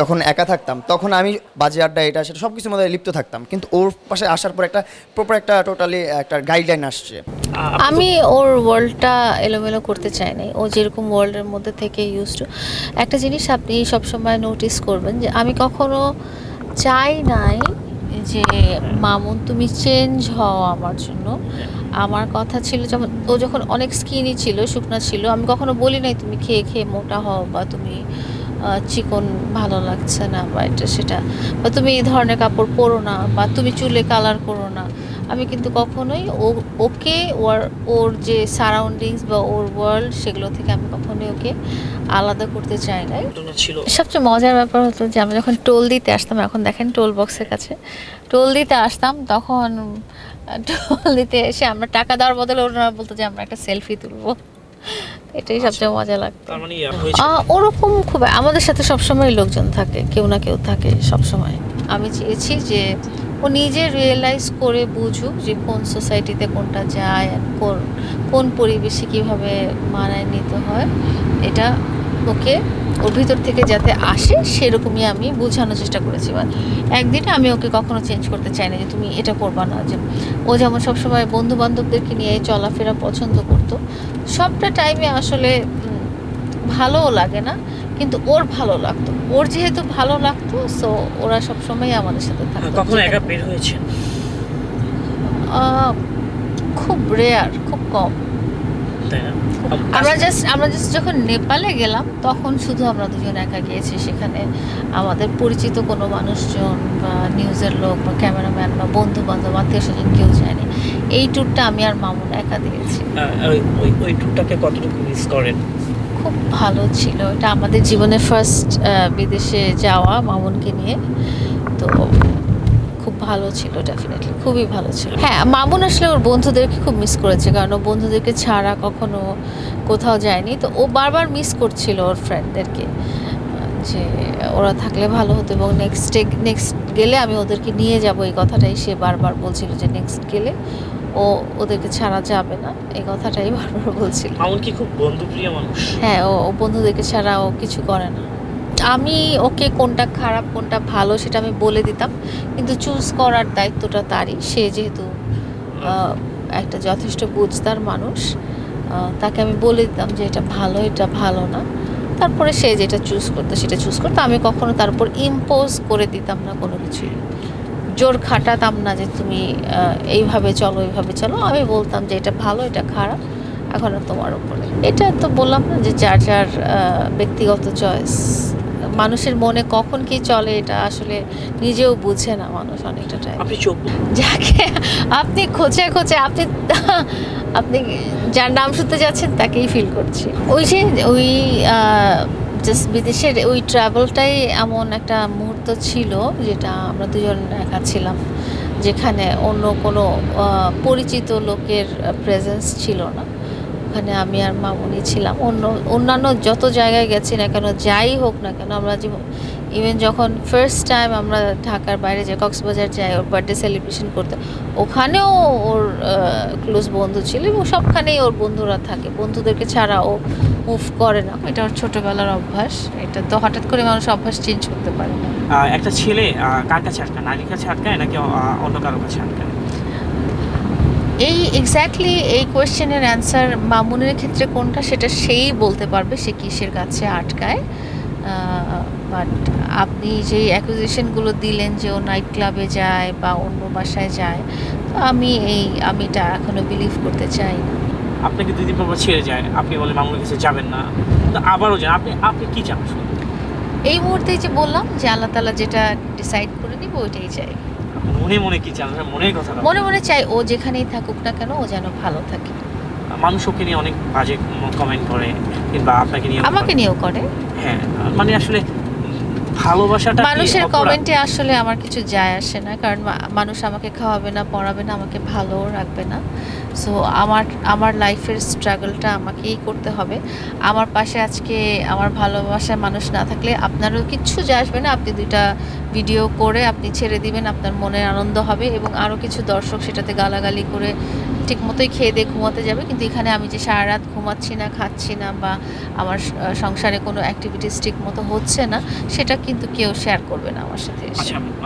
যখন একা থাকতাম, তখন আমি বাজে আড্ডা, এটা, সেটা সব কিছুর মধ্যে লিপ্ত থাকতাম। কিন্তু ওর পাশে আসার পর একটা প্রপার একটা টোটালি একটা গাইডলাইন আসছে। আমি ওর ওয়ার্ল্ডটা এলোমেলো করতে চাই নাই। ও যেরকম ওয়ার্ল্ডের মধ্যে থেকে ইউজ টু একটা জিনিস আপনি সবসময় নোটিস করবেন যে আমি কখনো চাই নাই যে, মামুন, তুমি চেঞ্জ হও আমার জন্য। আমার কথা ছিল যেমন ও যখন অনেক স্কিনই ছিল, শুকনা ছিল, আমি কখনো বলি নাই, তুমি খেয়ে খেয়ে মোটা হও বা তুমি চিকন ভালো লাগছে না বা এটা সেটা বা তুমি এই ধরনের কাপড় পরো না বা তুমি চুলে কালার করো আমি কিন্তু কখনোই ও ওকে ওর ওর যে সারাউন্ডিংস বা ওর ওয়ার্ল্ড সেগুলো থেকে আমি কখনোই ওকে আলাদা করতে চাই নাই। সবচেয়ে মজার ব্যাপার হতো যে আমরা যখন টোল দিতে আসতাম এখন দেখেন টোল বক্সের কাছে টোল দিতে আসতাম তখন টোল দিতে এসে আমরা টাকা দেওয়ার বদলে ওরা বলতো যে আমরা একটা সেলফি তুলবো। এটাই সবচেয়ে মজা লাগতো। মানে ওরকম খুব আমাদের সাথে সবসময় লোকজন থাকে কেউ না কেউ থাকে সবসময়। আমি চেয়েছি যে ও নিজে রিয়েলাইজ করে বুঝুক যে কোন সোসাইটিতে কোনটা যায় কোন কোন পরিবেশে কীভাবে মানায় নিতে হয়, এটা ওকে ওর ভিতর থেকে যাতে আসে সেরকমই আমি বোঝানোর চেষ্টা করেছি। বা একদিনে আমি ওকে কখনো চেঞ্জ করতে চাই না যে তুমি এটা করবা না, যে ও যেমন সবসময় বন্ধু বান্ধবদেরকে নিয়ে চলাফেরা পছন্দ করতো, সবটা টাইমে আসলে ভালোও লাগে না। কিন্তু ওর ভালো লাগতো। ওর যেহেতু ভালো লাগতো সো ওরা সব সবসময় আমাদের সাথে থাকতো। কখনো একা বের হয়েছে খুব রেয়ার খুব কম। আমরা জাস্ট আমরা জাস্ট যখন নেপালে গেলাম তখন শুধু আমরা দুজন একা গিয়েছি। সেখানে আমাদের পরিচিত কোনো মানুষজন বা নিউজের লোক বা ক্যামেরাম্যান বা বন্ধু বান্ধব আত্মীয় স্বজন কেউ যায়নি। এই ট্যুরটা আমি আর মামুন একা দিয়েছি। ওই ওই ওই ট্যুরটাকে কতটুকু মিস করেন? খুব ভালো ছিল। এটা আমাদের জীবনে ফার্স্ট বিদেশে যাওয়া মামুনকে নিয়ে। তো খুব ভালো ছিল ডেফিনেটলি খুবই ভালো ছিল। হ্যাঁ মামুন আসলে ওর বন্ধুদেরকে খুব মিস করেছে, কারণ ও বন্ধুদেরকে ছাড়া কখনো কোথাও যায়নি। তো ও বারবার মিস করছিল ওর ফ্রেন্ডদেরকে যে ওরা থাকলে ভালো হতো এবং নেক্সট নেক্সট গেলে আমি ওদেরকে নিয়ে যাব। এই কথাটাই সে বারবার বলছিল যে নেক্সট গেলে ও ওদেরকে ছাড়া যাবে না। এই কথাটাই বারবার বলছিল। মামুন কি খুব বন্ধুপ্রিয় মানুষ? হ্যাঁ ও ও বন্ধুদেরকে ছাড়া ও কিছু করে না। আমি ওকে কোনটা খারাপ কোনটা ভালো সেটা আমি বলে দিতাম কিন্তু চুজ করার দায়িত্বটা তারই। সে যেহেতু একটা যথেষ্ট বুঝদার মানুষ তাকে আমি বলে দিতাম যে এটা ভালো এটা ভালো না। তারপরে সে যেটা চুজ করতো সেটা চুজ করতো। আমি কখনো তার উপর ইম্পোজ করে দিতাম না কোনো কিছুই। জোর খাটাতাম না যে তুমি এইভাবে চলো এইভাবে চলো। আমি বলতাম যে এটা ভালো এটা খারাপ। এখন আর তোমার উপরে। এটা তো বললাম না যে যার যার ব্যক্তিগত চয়েস মানুষের মনে কখন কি চলে এটা আসলে নিজেও বুঝে না মানুষ অনেকটা টাইম চোখ যাকে আপনি খোঁজে খোঁজে আপনি আপনি যার নাম শুনতে যাচ্ছেন তাকেই ফিল করছি। ওই যে ওই জাস্ট বিদেশের ওই ট্রাভেলটাই এমন একটা মুহূর্ত ছিল যেটা আমরা দুজন একা ছিলাম, যেখানে অন্য কোনো পরিচিত লোকের প্রেজেন্স ছিল না। ওখানে আমি আর মামুনি ছিলাম। অন্য, অন্যান্য যত জায়গায় গেছি না কেন, যাই হোক না কেন, আমরা ইভেন যখন ফার্স্ট টাইম আমরা ঢাকার বাইরে যাই কক্সবাজার যাই, ওর বার্থডে সেলিব্রেশন করতে, ওখানেও ওর ক্লোজ বন্ধু ছিল এবং সবখানেই ওর বন্ধুরা থাকে। বন্ধুদেরকে ছাড়া ও মুভ করে না। এটা ওর ছোটোবেলার অভ্যাস। এটা তো হঠাৎ করে মানুষ অভ্যাস চেঞ্জ করতে পারে একটা ছেলে কার কাছে আটকায়? নারীর কাছে আটকায় নাকি অন্য কারও কাছে আটকায়? এই এক্স্যাক্টলি এই কোয়েশ্চেনের অ্যান্সার মামুনের ক্ষেত্রে কোনটা সেটা সেই বলতে পারবে সে কিসের কাছে আটকায়। বাট আপনি যে অ্যাকুজিশনগুলো দিলেন যে ও নাইট ক্লাবে যায় বা অন্য বাসায় যায় তো আমি এই আমি এটা এখনও বিলিভ করতে চাই না। আপনাকে দুই দিন পর ছেড়ে যায়? আপনি বলে মামুনের কাছে যাবেন না। কিন্তু আবারও যান। আপনি আপনি কি চান এই মুহূর্তেই যে বললাম যে আল্লাহ তালা যেটা ডিসাইড করে নিব ওইটাই চাই। মনে মনে কি চান আপনার মনের কথা মনে মনে চাই ও যেখানেই থাকুক না কেন ও যেন ভালো থাকে। মানুষ ওকে নিয়ে অনেক বাজে কমেন্ট করে কিংবা আপনাকে নিয়ে আমাকে নিয়েও করে। হ্যাঁ মানে আসলে ভালোবাসাটা মানুষের কমেন্টে আসলে আমার কিছু যায় আসে না কারণ মানুষ আমাকে খাওয়াবে না পড়াবে না আমাকে ভালোও রাখবে না। সো আমার আমার লাইফের স্ট্রাগলটা আমাকেই করতে হবে। আমার পাশে আজকে আমার ভালোবাসার মানুষ না থাকলে আপনারও কিচ্ছু যায় আসবে না। আপনি দুইটা ভিডিও করে আপনি ছেড়ে দিবেন আপনার মনের আনন্দ হবে এবং আরও কিছু দর্শক সেটাতে গালাগালি করে ঠিক মতোই খেয়ে দিয়ে ঘুমাতে যাবে, কিন্তু এখানে আমি যে সারা রাত ঘুমাচ্ছি না, খাচ্ছি না বা আমার সংসারে কোনো অ্যাক্টিভিটিস ঠিক মতো হচ্ছে না, সেটা কিন্তু কেউ শেয়ার করবে না আমার সাথে এসে। আচ্ছা